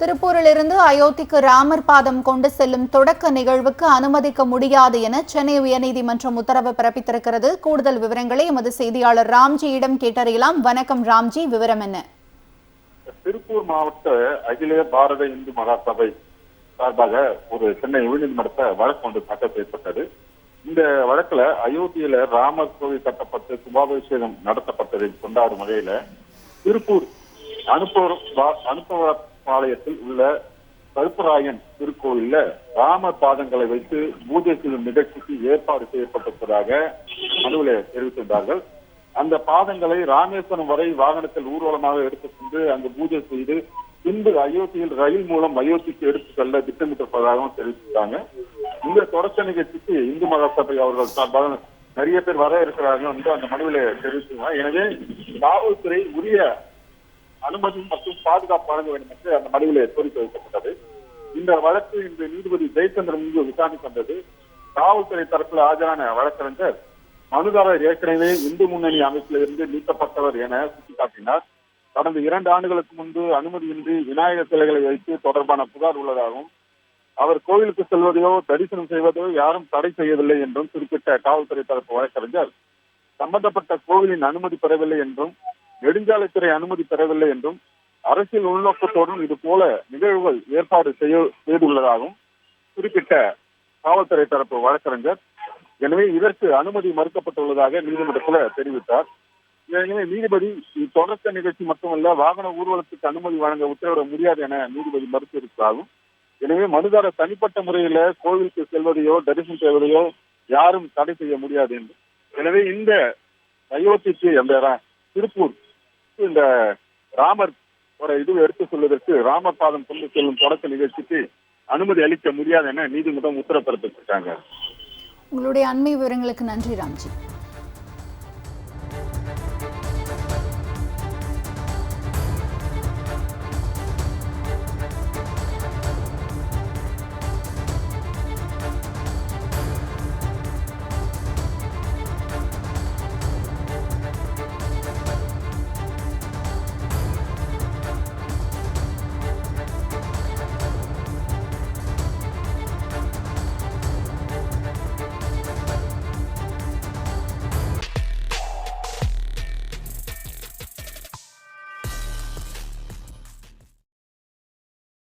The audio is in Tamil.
திருப்பூரிலிருந்து அயோத்திக்கு ராமர் பாதம் கொண்டு செல்லும் தொடக்க நிகழ்வுக்கு அனுமதிக்க முடியாது என சென்னை உயர்நீதிமன்றம் உத்தரவு பிறப்பித்திருக்கிறது. கூடுதல் விவரங்களை எமது செய்தியாளர் ராம்ஜியிடம் கேட்டறியலாம். வணக்கம் ராம்ஜி விவரம் என்ன? திருப்பூர் மாவட்ட அகில பாரத இந்து மகாசபை சார்பாக ஒரு சென்னை உயர்நீதிமன்றத்தை வழக்கு ஒன்று தாக்கல் செய்யப்பட்டது. இந்த வழக்குல அயோத்தியில ராமர் கோவில் கட்டப்பட்டு கும்பாபிஷேகம் நடத்தப்பட்டதை கொண்டாடும் வகையில திருப்பூர் அனுப்பவர் பாளையத்தில் உள்ள கருப்பராயன் திருக்கோயில்ல ராம பாதங்களை வைத்து பூஜை செய்யும் நிகழ்ச்சிக்கு ஏற்பாடு செய்யப்பட்டிருப்பதாக மனுவில தெரிவித்திருந்தார்கள். அந்த பாதங்களை ராமேஸ்வரம் வரை வாகனத்தில் ஊர்வலமாக எடுத்துக் கொண்டு அங்கு பூஜை செய்து பின்பு அயோத்தியில் ரயில் மூலம் அயோத்திக்கு எடுத்து செல்ல திட்டமிட்டிருப்பதாகவும் தெரிவித்திருக்காங்க. இந்த தொடக்க நிகழ்ச்சிக்கு இந்து மகாசபை அவர்கள் சார்பாக நிறைய பேர் வர இருக்கிறார்கள் என்று அந்த மனுவில தெரிவித்திருக்காங்க எனவே காவல்துறை உரிய அனுமதி மற்றும் பாதுகாப்பு வழங்க வேண்டும் என்று அந்த மனுவில் கோரிக்கை வைக்கப்பட்டது. இந்த வழக்கு இன்று நீதிபதி ஜெயச்சந்திரன் முன்பு விசாரணைக்கு வந்தது. காவல்துறை தரப்பில் ஆஜரான வழக்கறிஞர் மனுதாரர் ஏற்கனவே இந்து முன்னணி அமைப்பில் இருந்து நீக்கப்பட்டவர் என சுட்டிக்காட்டினார். கடந்த இரண்டு ஆண்டுகளுக்கு முன்பு அனுமதியின்றி விநாயகர் சிலைகளை வைத்து தொடர்பான புகார் உள்ளதாகவும் அவர் கோவிலுக்கு செல்வதையோ தரிசனம் செய்வதோ யாரும் தடை செய்யவில்லை என்றும் குறிப்பிட்ட காவல்துறை தரப்பு வழக்கறிஞர் சம்பந்தப்பட்ட கோவிலின் அனுமதி பெறவில்லை என்றும் நெடுஞ்சாலைத்துறை அனுமதி பெறவில்லை என்றும் அரசியல் உள்நோக்கத்தோடும் இது போல நிகழ்வுகள் ஏற்பாடு செய்ய செய்துள்ளதாகவும் குறிப்பிட்ட காவல்துறை தரப்பு வழக்கறிஞர். எனவே இதற்கு அனுமதி மறுக்கப்பட்டுள்ளதாக நீதிமன்றத்தில் தெரிவித்தார். எனவே நீதிபதி தொடக்க நிகழ்ச்சி மட்டுமல்ல வாகன ஊர்வலத்துக்கு அனுமதி வழங்க உத்தரவிட முடியாது என நீதிபதி மறுத்திருப்பதாகவும் எனவே மனுதாரர் தனிப்பட்ட முறையில கோவிலுக்கு செல்வதையோ தரிசனம் செய்வதையோ யாரும் தடை செய்ய முடியாது என்று. எனவே இந்த அயோத்திக்கு அந்த திருப்பூர் இந்த ராமர் ஒரு இது எடுத்து சொல்வதற்கு ராமர் பாதம் கொண்டு செல்லும் தொடக்க நிகழ்ச்சிக்கு அனுமதி அளிக்க முடியாது என நீதிமன்றம் உத்தரப்படுத்திருக்காங்க உங்களுடைய அண்மை விவரங்களுக்கு நன்றி ராம்ஜி.